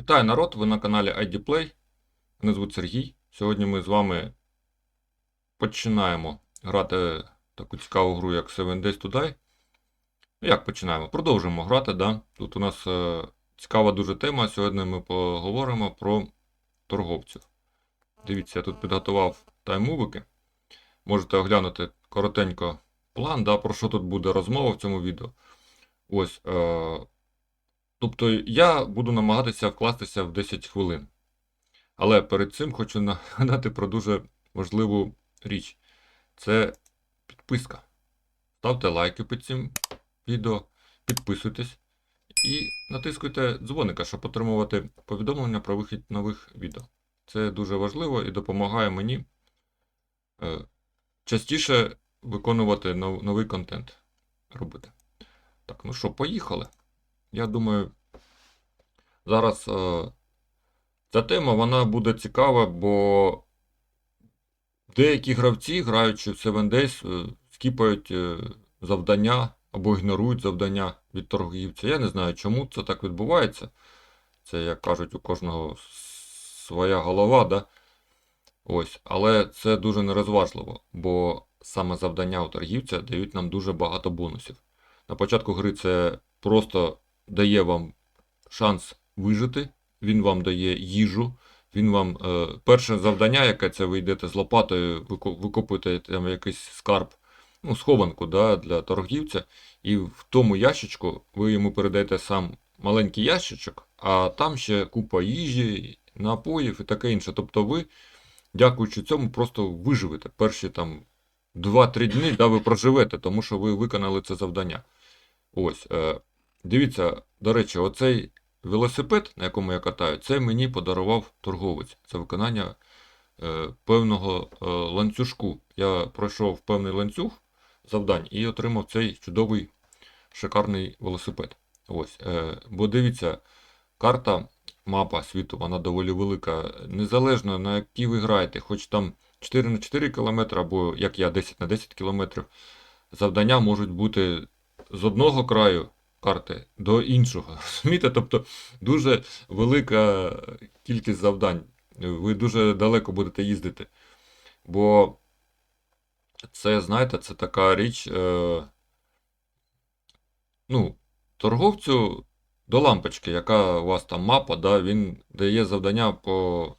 Вітаю народ! Ви на каналі IDPlay. Мене звуть Сергій. Сьогодні ми з вами починаємо грати таку цікаву гру, як Seven Days to Die. Ну, як починаємо? Продовжуємо грати, да? Тут у нас е, цікава дуже тема. Сьогодні ми поговоримо про торговців. Дивіться, я тут підготував тайммувики. Можете оглянути коротенько план, да, про що тут буде розмова в цьому відео. Ось. Е, Тобто я буду намагатися вкластися в 10 хвилин. Але перед цим хочу нагадати про дуже важливу річ. Це підписка. Ставте лайки під цим відео, підписуйтесь і натискуйте дзвоника, щоб отримувати повідомлення про вихід нових відео. Це дуже важливо і допомагає мені е, частіше виконувати нов- новий контент робити. Так, ну що, поїхали. Я думаю, зараз е, ця тема вона буде цікава, бо деякі гравці, граючи в Seven Days, е, скіпають е, завдання або ігнорують завдання від торгівця. Я не знаю, чому це так відбувається. Це, як кажуть, у кожного своя голова, да? Ось. Але це дуже нерозважливо, бо саме завдання у торгівця дають нам дуже багато бонусів. На початку гри це просто дає вам шанс вижити, він вам дає їжу, він вам е, перше завдання, яке це ви йдете з лопатою, вико- викопуєте там якийсь скарб, ну, схованку да, для торгівця, і в тому ящичку ви йому передаєте сам маленький ящичок, а там ще купа їжі, напоїв і таке інше. Тобто ви, дякуючи цьому, просто виживете. Перші там 2-3 дні да, ви проживете, тому що ви виконали це завдання. Ось. Е, дивіться, до речі, оцей велосипед, на якому я катаю, це мені подарував торговець. Це виконання е, певного е, ланцюжку. Я пройшов певний ланцюг завдань і отримав цей чудовий шикарний велосипед. Ось. Е, бо дивіться, карта, мапа світу, вона доволі велика. Незалежно на якій ви граєте, хоч там 4 на 4 км, або як я 10 на 10 км, завдання можуть бути з одного краю карти до іншого. Розумієте? Тобто дуже велика кількість завдань. Ви дуже далеко будете їздити. Бо це, знаєте, це така річ. Е, ну, торговцю до лампочки, яка у вас там мапа, да, він дає завдання по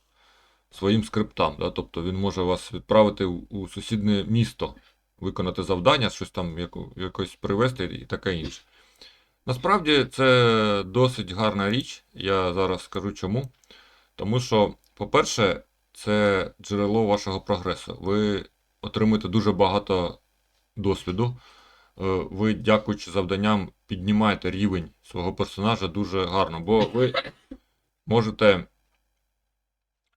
своїм скриптам. Да, тобто він може вас відправити у, сусіднє місто, виконати завдання, щось там якось привезти і таке інше. Насправді це досить гарна річ, я зараз скажу чому. Тому що, по-перше, це джерело вашого прогресу. Ви отримуєте дуже багато досвіду. Е, Ви, дякуючи завданням, піднімаєте рівень свого персонажа дуже гарно. Бо ви можете,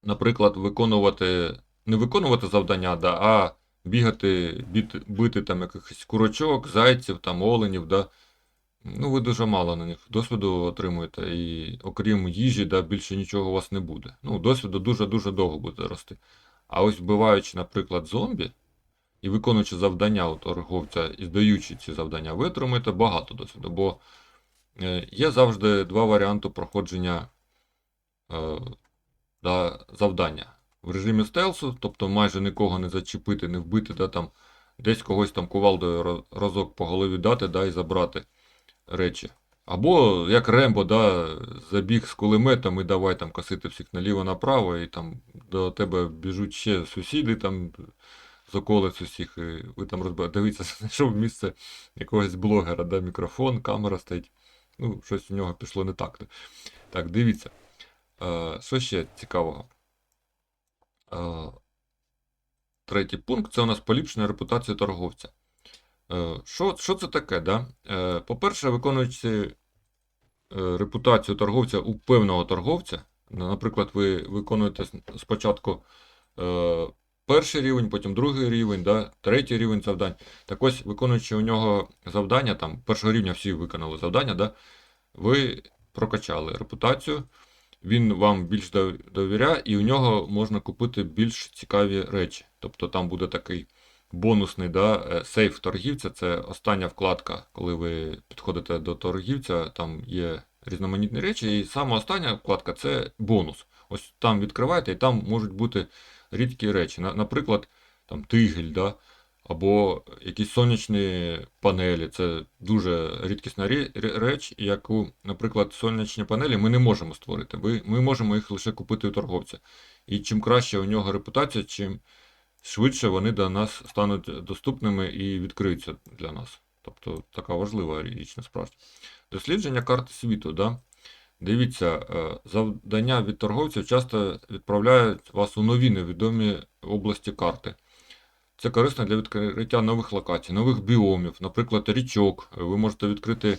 наприклад, виконувати, не виконувати завдання, да, а бігати, біти, бити там якихось курочок, зайців, там, оленів. Да. Ну, ви дуже мало на них досвіду отримуєте, і окрім їжі, да, більше нічого у вас не буде. Ну, досвіду дуже-дуже довго буде рости. А ось вбиваючи, наприклад, зомбі і виконуючи завдання у торговця і здаючи ці завдання, ви отримаєте багато досвіду. Бо е, є завжди два варіанти проходження е, да, завдання. В режимі стелсу, тобто майже нікого не зачепити, не вбити, да, там, десь когось там кувалдою ро- разок по голові дати да, і забрати речі. Або як Рембо, да, забіг з кулеметом і давай там косити всіх наліво-направо, і там до тебе біжуть ще сусіди там з околиць усіх, і ви там розбираєте. Дивіться, знайшов місце якогось блогера, да, мікрофон, камера стоїть. Ну, щось у нього пішло не так. Так, дивіться. Е, що ще цікавого? Е, третій пункт це у нас поліпшення репутації торговця. Е, Що, що це таке? Да? Е, По-перше, виконуючи е, репутацію торговця у певного торговця, наприклад, ви виконуєте спочатку перший рівень, потім другий рівень, да, третій рівень завдань. Так ось, виконуючи у нього завдання, там першого рівня всі виконали завдання, да, ви прокачали репутацію, він вам більш довіряє, і у нього можна купити більш цікаві речі. Тобто там буде такий бонусний да, е, сейф торгівця це остання вкладка, коли ви підходите до торгівця, там є різноманітні речі. І сама остання вкладка це бонус. Ось там відкриваєте, і там можуть бути рідкі речі. Наприклад, там тигель, да? або якісь сонячні панелі. Це дуже рідкісна рі- реч, яку, наприклад, сонячні панелі ми не можемо створити. Ми можемо їх лише купити у торговця. І чим краще у нього репутація, чим швидше вони до нас стануть доступними і відкриються для нас. Тобто така важлива річ насправді. Дослідження карти світу. Да? Дивіться, е, завдання від торговців часто відправляють вас у нові невідомі області карти. Це корисно для відкриття нових локацій, нових біомів, наприклад, річок. Ви можете відкрити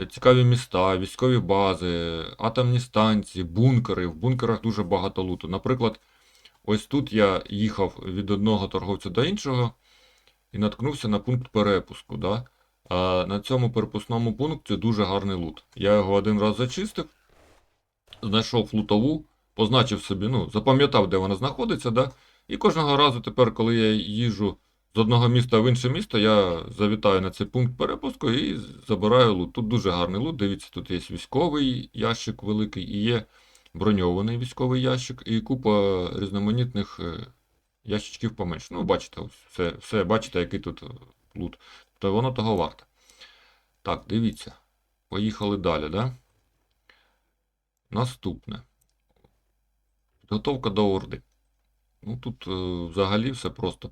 е, цікаві міста, військові бази, атомні станції, бункери. В бункерах дуже багато луту. Наприклад, ось тут я їхав від одного торговця до іншого і наткнувся на пункт перепуску. Да? А на цьому перепусному пункті дуже гарний лут. Я його один раз зачистив, знайшов лутову, позначив собі, ну, запам'ятав, де вона знаходиться, да? і кожного разу тепер, коли я їжджу з одного міста в інше місто, я завітаю на цей пункт перепуску і забираю лут. Тут дуже гарний лут. Дивіться, тут є військовий ящик великий і є броньований військовий ящик, і купа різноманітних е, ящичків поменше. Ну, бачите, все, все бачите, який тут е, лут. То воно того варте. Так, дивіться. Поїхали далі, да? Наступне. Підготовка до орди. Ну, тут е, взагалі все просто.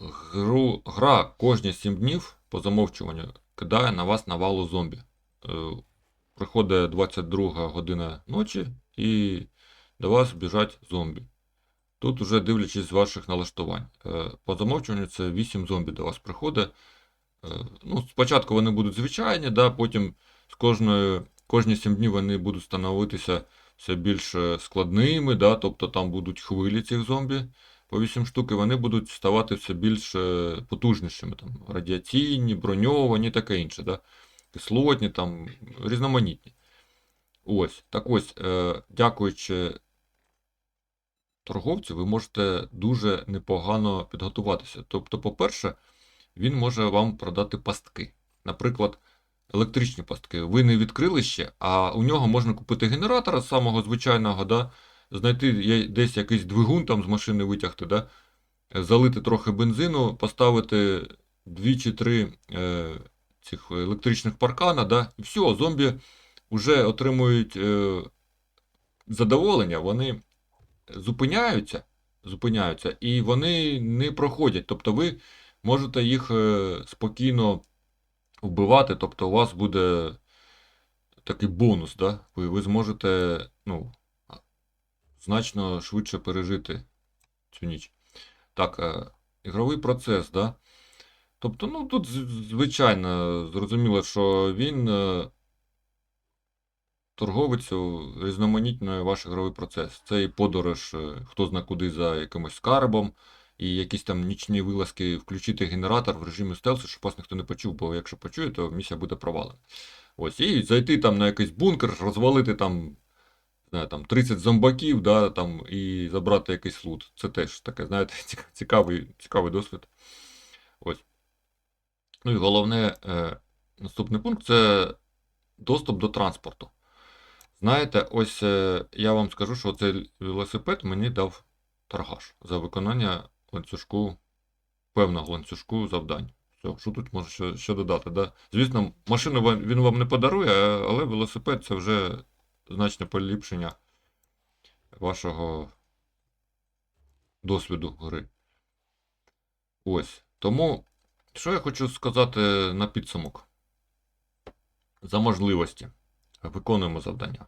Гру, гра кожні 7 днів по замовчуванню кидає на вас навалу зомбі. Приходить 22 година ночі і до вас біжать зомбі. Тут уже дивлячись ваших налаштувань. Е, По замовчуванню це 8 зомбі до вас приходить. Е, Ну, спочатку вони будуть звичайні, да, потім з кожної, кожні 7 днів вони будуть становитися все більш е, складними, да, тобто там будуть хвилі цих зомбі по 8 штук, і вони будуть ставати все більш потужнішими. Там, радіаційні, броньовані, таке інше. Да, кислотні, там, різноманітні. Ось, так ось, е, дякуючи торговцю, ви можете дуже непогано підготуватися. Тобто, по-перше, він може вам продати пастки. Наприклад, електричні пастки. Ви не відкрили ще, а у нього можна купити генератора самого звичайного, да? знайти десь якийсь двигун там з машини витягти, да? залити трохи бензину, поставити дві чи три е, цих електричних паркана, да? і все, зомбі вже отримують е, задоволення, вони зупиняються, зупиняються, і вони не проходять. Тобто ви можете їх е, спокійно вбивати, тобто у вас буде такий бонус, да? ви, ви зможете ну, значно швидше пережити цю ніч. Так, е, ігровий процес, да? Тобто, ну тут звичайно зрозуміло, що він е, торговицю різноманітнює ваш ігровий процес. Це і подорож, е, хто зна куди за якимось скарбом, і якісь там нічні вилазки, включити генератор в режимі стелсу, щоб вас ніхто не почув, бо якщо почує, то місія буде провалена. Ось, і зайти там на якийсь бункер, розвалити там, знаю, там 30 зомбаків, да, там, і забрати якийсь лут. Це теж таке, знаєте, цікавий, цікавий досвід. Ось. Ну і головне, е, наступний пункт це доступ до транспорту. Знаєте, ось е, я вам скажу, що цей велосипед мені дав торгаш за виконання ланцюжку, певного ланцюжку завдань. Все, що тут можу ще, ще додати? Да? Звісно, машину він вам не подарує, але велосипед це вже значне поліпшення вашого досвіду гри. Ось. Тому, що я хочу сказати на підсумок? За можливості виконуємо завдання.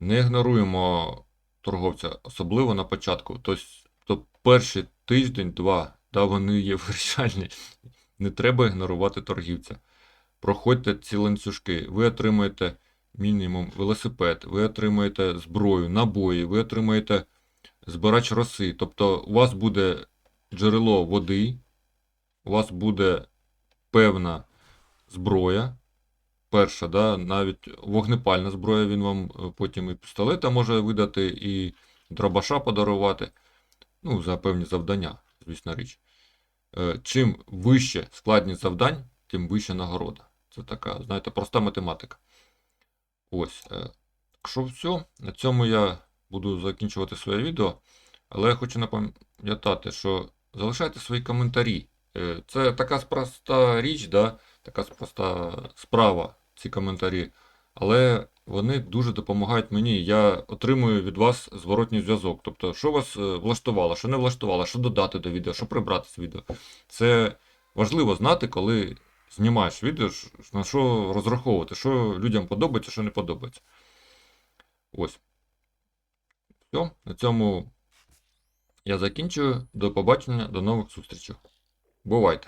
Не ігноруємо торговця, особливо на початку. Тобто, то перший тиждень-два, да, вони є вирішальні. Не треба ігнорувати торгівця. Проходьте ці ланцюжки, ви отримаєте мінімум велосипед, ви отримаєте зброю, набої, ви отримаєте збирач роси. Тобто у вас буде джерело води, у вас буде певна зброя. Перша, да, навіть вогнепальна зброя, він вам е, потім і пістолета може видати, і дробаша подарувати. Ну, за певні завдання, звісно річ. Е, Чим вище складність завдань, тим вища нагорода. Це така, знаєте, проста математика. Ось. е, Якщо все, на цьому я буду закінчувати своє відео. Але я хочу напам'ятати, що залишайте свої коментарі. Е, Це така спроста річ, да? така спроста справа, ці коментарі. Але вони дуже допомагають мені. Я отримую від вас зворотній зв'язок. Тобто, що вас е, влаштувало, що не влаштувало, що додати до відео, що прибрати з відео. Це важливо знати, коли знімаєш відео, на що розраховувати, що людям подобається, що не подобається. Ось. Все, на цьому я закінчую. До побачення, до нових зустрічей. Бувайте!